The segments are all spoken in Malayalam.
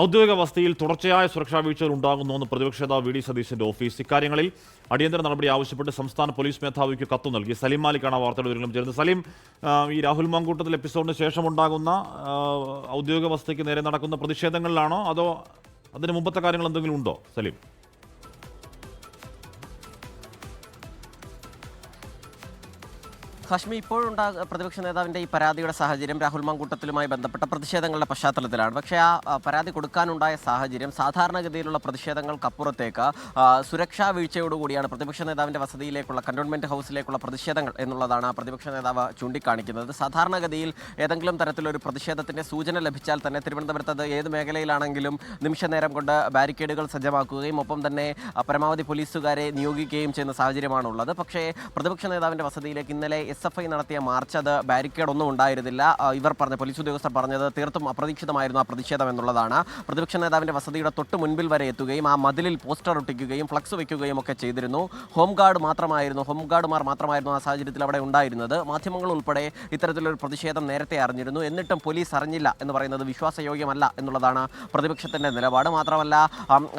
ഔദ്യോഗിക വസതിയിൽ തുടർച്ചയായ സുരക്ഷാ വീഴ്ചകൾ ഉണ്ടാകുന്നുവെന്ന് പ്രതിപക്ഷ നേതാവ് വി ഡി സതീശന്റെ ഓഫീസ്. ഇക്കാര്യങ്ങളിൽ അടിയന്തര നടപടി ആവശ്യപ്പെട്ട് സംസ്ഥാന പോലീസ് മേധാവിക്ക് കത്ത് നൽകി. സലീം മാലിക്കാണ് വാർത്തയുടെ വിവരങ്ങളും ചേരുന്നത്. സലീം ഈ രാഹുൽ മാങ്കൂട്ടത്തിൽ എപ്പിസോഡിന് ശേഷം ഉണ്ടാകുന്ന ഔദ്യോഗിക വസതിക്ക് നേരെ നടക്കുന്ന പ്രതിഷേധങ്ങളിലാണോ അതോ അതിന് മുമ്പത്തെ കാര്യങ്ങൾ എന്തെങ്കിലും ഉണ്ടോ സലീം? ഹാഷ്മി ഇപ്പോഴുണ്ടാ പ്രതിപക്ഷ നേതാവിന്റെ ഈ പരാതിയുടെ സാഹചര്യം രാഹുൽ മാങ്കൂട്ടത്തിലുമായി ബന്ധപ്പെട്ട പ്രതിഷേധങ്ങളുടെ പശ്ചാത്തലത്തിലാണ്. പക്ഷേ ആ പരാതി കൊടുക്കാനുണ്ടായ സാഹചര്യം സാധാരണഗതിയിലുള്ള പ്രതിഷേധങ്ങൾക്കപ്പുറത്തേക്ക് സുരക്ഷാ വീഴ്ചയോടുകൂടിയാണ് പ്രതിപക്ഷ നേതാവിന്റെ വസതിയിലേക്കുള്ള കണ്ടോൺമെന്റ് ഹൗസിലേക്കുള്ള പ്രതിഷേധങ്ങൾ എന്നുള്ളതാണ് പ്രതിപക്ഷ നേതാവ് ചൂണ്ടിക്കാണിക്കുന്നത്. സാധാരണഗതിയിൽ ഏതെങ്കിലും തരത്തിലൊരു പ്രതിഷേധത്തിന്റെ സൂചന ലഭിച്ചാൽ തന്നെ തിരുവനന്തപുരത്ത് ഏത് മേഖലയിലാണെങ്കിലും നിമിഷ നേരം കൊണ്ട് ബാരിക്കേഡുകൾ സജ്ജമാക്കുകയും ഒപ്പം തന്നെ പരമാവധി പോലീസുകാരെ നിയോഗിക്കുകയും ചെയ്യുന്ന സാഹചര്യമാണുള്ളത്. പക്ഷേ പ്രതിപക്ഷ നേതാവിന്റെ വസതിയിലേക്ക് ഇന്നലെ എസ് എഫ് ഐ നടത്തിയ മാർച്ച് അത് ബാരിക്കേഡ് ഒന്നും ഉണ്ടായിരുന്നില്ല ഇവർ പറഞ്ഞ പോലീസ് ഉദ്യോഗസ്ഥർ പറഞ്ഞത് തീർത്തും അപ്രതീക്ഷിതമായിരുന്നു ആ പ്രതിഷേധം എന്നുള്ളതാണ്. പ്രതിപക്ഷ നേതാവിന്റെ വസതിയുടെ തൊട്ട് മുൻപിൽ വരെ എത്തുകയും ആ മതിലിൽ പോസ്റ്റർ ഒട്ടിക്കുകയും ഫ്ലക്സ് വയ്ക്കുകയും ഒക്കെ ചെയ്തിരുന്നു. ഹോം ഗാർഡ് മാത്രമായിരുന്നു ഹോം ഗാർഡുമാർ മാത്രമായിരുന്നു ആ സാഹചര്യത്തിൽ അവിടെ ഉണ്ടായിരുന്നത്. മാധ്യമങ്ങൾ ഉൾപ്പെടെ ഇത്തരത്തിലൊരു പ്രതിഷേധം നേരത്തെ അറിഞ്ഞിരുന്നു. എന്നിട്ടും പോലീസ് അറിഞ്ഞില്ല എന്ന് പറയുന്നത് വിശ്വാസയോഗ്യമല്ല എന്നുള്ളതാണ് പ്രതിപക്ഷത്തിന്റെ നിലപാട്. മാത്രമല്ല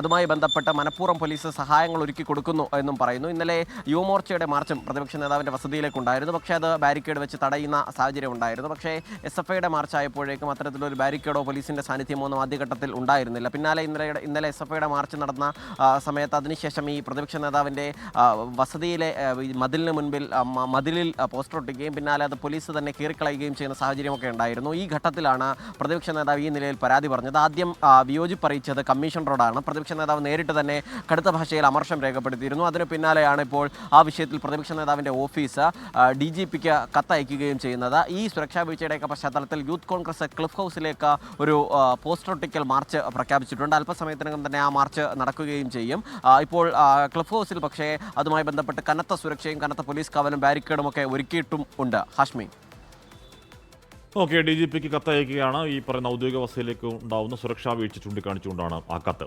അതുമായി ബന്ധപ്പെട്ട് മനഃപൂർവം പോലീസ് സഹായങ്ങൾ ഒരുക്കി കൊടുക്കുന്നു എന്നും പറയുന്നു. ഇന്നലെ യുവമോർച്ചയുടെ മാർച്ചും പ്രതിപക്ഷ നേതാവിന്റെ വസതിയിലേക്ക് ഉണ്ടായിരുന്നു പക്ഷേ അത് ബാരിക്കേഡ് വെച്ച് തടയുന്ന സാഹചര്യം ഉണ്ടായിരുന്നു. പക്ഷേ എസ് എഫ് ഐയുടെ മാർച്ച് ആയപ്പോഴേക്കും അത്തരത്തിലൊരു ബാരിക്കേഡോ പോലീസിന്റെ സാന്നിധ്യമോ ഒന്നും ആദ്യഘട്ടത്തിൽ ഉണ്ടായിരുന്നില്ല. പിന്നാലെ ഇന്നലെ ഇന്നലെ എസ് എഫ് ഐയുടെ മാർച്ച് നടന്ന സമയത്ത് അതിനുശേഷം ഈ പ്രതിപക്ഷ നേതാവിന്റെ വസതിയിലെ മതിലിന് മുൻപിൽ മതിലിൽ പോസ്റ്റർ ഒട്ടിക്കുകയും പിന്നാലെ അത് പോലീസ് തന്നെ കീറിക്കളയുകയും ചെയ്യുന്ന സാഹചര്യമൊക്കെ ഉണ്ടായിരുന്നു. ഈ ഘട്ടത്തിലാണ് പ്രതിപക്ഷ നേതാവ് ഈ നിലയിൽ പരാതി പറഞ്ഞത്. ആദ്യം വിയോജിപ്പറിയിച്ചത് കമ്മീഷണറോടാണ്. പ്രതിപക്ഷ നേതാവ് നേരിട്ട് തന്നെ കടുത്ത ഭാഷയിൽ അമർഷം രേഖപ്പെടുത്തിയിരുന്നു. അതിന് പിന്നാലെയാണ് ഇപ്പോൾ ആ വിഷയത്തിൽ പ്രതിപക്ഷ നേതാവിന്റെ ഓഫീസ് ഡി ജി പിക്ക് കത്തയക്കുകയും ചെയ്യുന്നത്. ഈ സുരക്ഷാ വീഴ്ചയുടെയൊക്കെ പശ്ചാത്തലത്തിൽ യൂത്ത് കോൺഗ്രസ് ക്ലിഫ് ഹൗസിലേക്ക് ഒരു പോസ്റ്റർ ഒട്ടിക്കൽ മാർച്ച് പ്രഖ്യാപിച്ചിട്ടുണ്ട്. അല്പസമയത്തിനകം തന്നെ ആ മാർച്ച് നടക്കുകയും ചെയ്യും. ഇപ്പോൾ ക്ലിഫ് ഹൗസിൽ പക്ഷേ അതുമായി ബന്ധപ്പെട്ട് കനത്ത സുരക്ഷയും കനത്ത പോലീസ് കാവലും ബാരിക്കേഡും ഒക്കെ ഒരുക്കിയിട്ടും ഉണ്ട്. ഹാഷ്മി. ഓക്കെ ഡി ജി പിക്ക് കത്തയക്കുകയാണ്. ഈ പറയുന്ന ഔദ്യോഗിക വസതിയിലേക്ക് ഉണ്ടാവുന്ന സുരക്ഷാ വീഴ്ച ചൂണ്ടിക്കാണിച്ചുകൊണ്ടാണ് ആ കത്ത്.